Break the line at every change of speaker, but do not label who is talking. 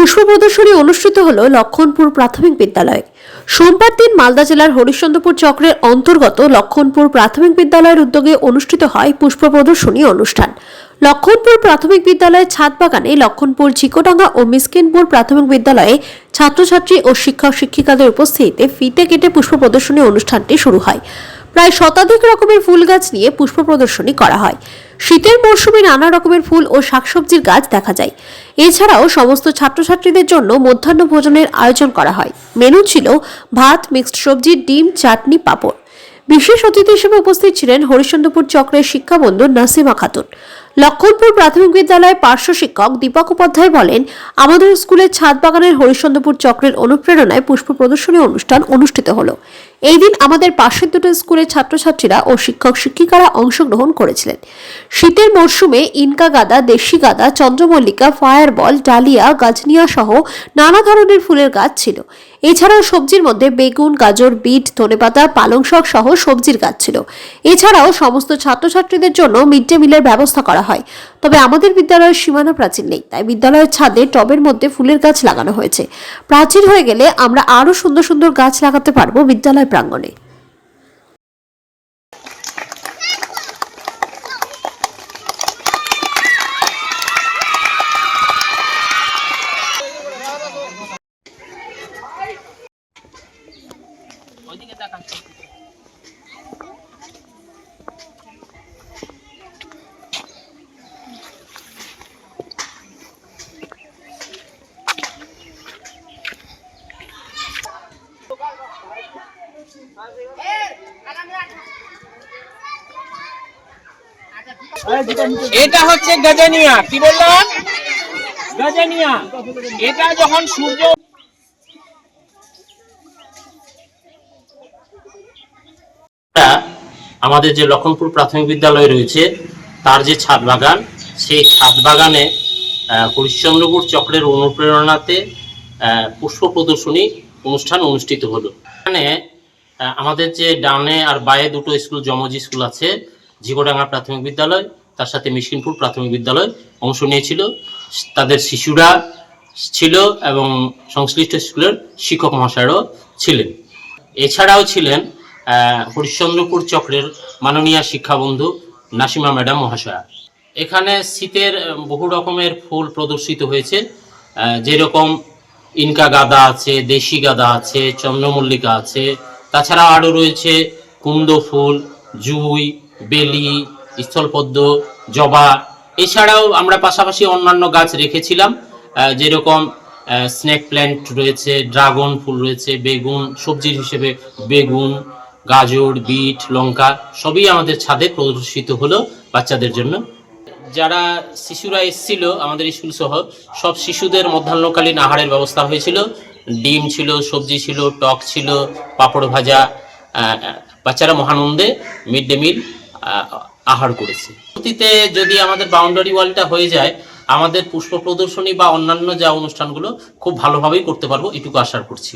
পুষ্প প্রদর্শনী অনুষ্ঠিত হল লক্ষণপুর প্রাথমিক বিদ্যালয়ে। সোমবার দিন মালদা জেলার হরিশ্চন্দ্রপুর চক্রের অন্তর্গত লক্ষণপুর প্রাথমিক বিদ্যালয়ের উদ্যোগে অনুষ্ঠিত হয় পুষ্প প্রদর্শনী অনুষ্ঠান। লক্ষণপুর প্রাথমিক বিদ্যালয়ের ছাদ বাগানে লক্ষণপুর ঝিকোডাঙ্গা ও মিসকিনপুর প্রাথমিক বিদ্যালয়ে ছাত্রছাত্রী ও শিক্ষক শিক্ষিকাদের উপস্থিতিতে ফিতে কেটে পুষ্প প্রদর্শনী অনুষ্ঠানটি শুরু হয়। প্রায় শতাধিক রকমের ফুল গাছ নিয়ে পুষ্প প্রদর্শনী করা হয়। শীতের মরশুমে নানা রকমের ফুল ও শাকসবজির গাছ দেখা যায়। এছাড়াও সমস্ত ছাত্রছাত্রীদের জন্য মধ্যাহ্ন ভোজনের আয়োজন করা হয়। মেনু ছিল ভাত, মিক্সড সবজি, ডিম, চাটনি, পাঁপড়। বিশেষ অতিথি হিসেবে উপস্থিত ছিলেন হরিশ্চন্দ্রপুর চক্রের শিক্ষাবন্ধু নাসিমা খাতুন। লক্ষণপুর প্রাথমিক বিদ্যালয়ের পার্শ্ব শিক্ষক দীপক উপাধ্যায় বলেন, আমাদের স্কুলের ছাদ বাগানের হরিশ্চন্দ্রপুর চক্রের অনুপ্রেরণায় পুষ্প প্রদর্শনী অনুষ্ঠান অনুষ্ঠিত হলো। এই দিন আমাদের পাশের দুটো স্কুলের ছাত্রছাত্রীরা ও শিক্ষক শিক্ষিকারা অংশগ্রহণ করেছিলেন। শীতের মরশুমে ইনকা গাদা, দেশি গাদা, চন্দ্রমল্লিকা ফায়ার বল ডালিয়া, গাজনিয়া সহ নানা ধরনের ফুলের গাছ ছিল। এছাড়াও সবজির মধ্যে বেগুন, গাজর, বিট, ধনেপাতা, পালং শাক সহ সবজির গাছ ছিল। এছাড়াও সমস্ত ছাত্রছাত্রীদের জন্য মিড ডে মিলের ব্যবস্থা করা হয়। তবে আমাদের বিদ্যালয়ের সীমানা প্রাচীর নেই, তাই বিদ্যালয়ের ছাদে টবের মধ্যে ফুলের গাছ লাগানো হয়েছে। প্রাচীর হয়ে গেলে আমরা আরও সুন্দর সুন্দর গাছ লাগাতে পারব বিদ্যালয় প্রাঙ্গণে।
এটা হচ্ছে গাজানিয়া, কি বললাম গাজানিয়া। এটা যখন সূর্য
আমাদের যে লক্ষণপুর প্রাথমিক বিদ্যালয় রয়েছে, তার যে ছাদ বাগান, সেই ছাদ বাগানে হরিশ্চন্দ্রপুর চক্রের অনুপ্রেরণাতে পুষ্প প্রদর্শনী অনুষ্ঠান অনুষ্ঠিত হলো। এখানে আমাদের যে ডানে আর বায়ে দুটো স্কুল জমজি স্কুল আছে, ঝিকোডাঙ্গা প্রাথমিক বিদ্যালয়, তার সাথে মিশকিনপুর প্রাথমিক বিদ্যালয় অংশ নিয়েছিল। তাদের শিশুরা ছিল এবং সংশ্লিষ্ট স্কুলের শিক্ষক মহাশয়রাও ছিলেন। এছাড়াও ছিলেন হরিশ্চন্দ্রপুর চক্রের মাননীয় শিক্ষাবন্ধু নাসিমা ম্যাডাম মহাশয়া। এখানে শীতের বহু রকমের ফুল প্রদর্শিত হয়েছে। যেরকম ইনকা গাদা আছে, দেশি গাদা আছে, চন্দ্রমল্লিকা আছে তাছাড়া আরও রয়েছে কুন্দ ফুল, জুই, বেলি, স্থলপদ্ম, জবা। এছাড়াও আমরা পাশাপাশি অন্যান্য গাছ রেখেছিলাম যেরকম স্নেক প্ল্যান্ট রয়েছে ড্রাগন ফুল রয়েছে, বেগুন, সবজির হিসেবে বেগুন, গাজর, বিট, লঙ্কা, সবই আমাদের ছাদে প্রদর্শিত হলো বাচ্চাদের জন্য। যারা শিশুরা এসেছিল আমাদের স্কুল সহ সব শিশুদের মধ্যাহ্নকালীন আহারের ব্যবস্থা হয়েছিল। ডিম ছিল, সবজি ছিল, টক ছিল, পাঁপড় ভাজা বাচ্চারা মহানন্দে মিড ডে মিল আহার করেছে। অতীতে যদি আমাদের বাউন্ডারি ওয়ালটা হয়ে যায়, আমাদের পুষ্প প্রদর্শনী বা অন্যান্য যা অনুষ্ঠানগুলো, খুব ভালোভাবেই করতে পারব, এটুকু আশা করছি।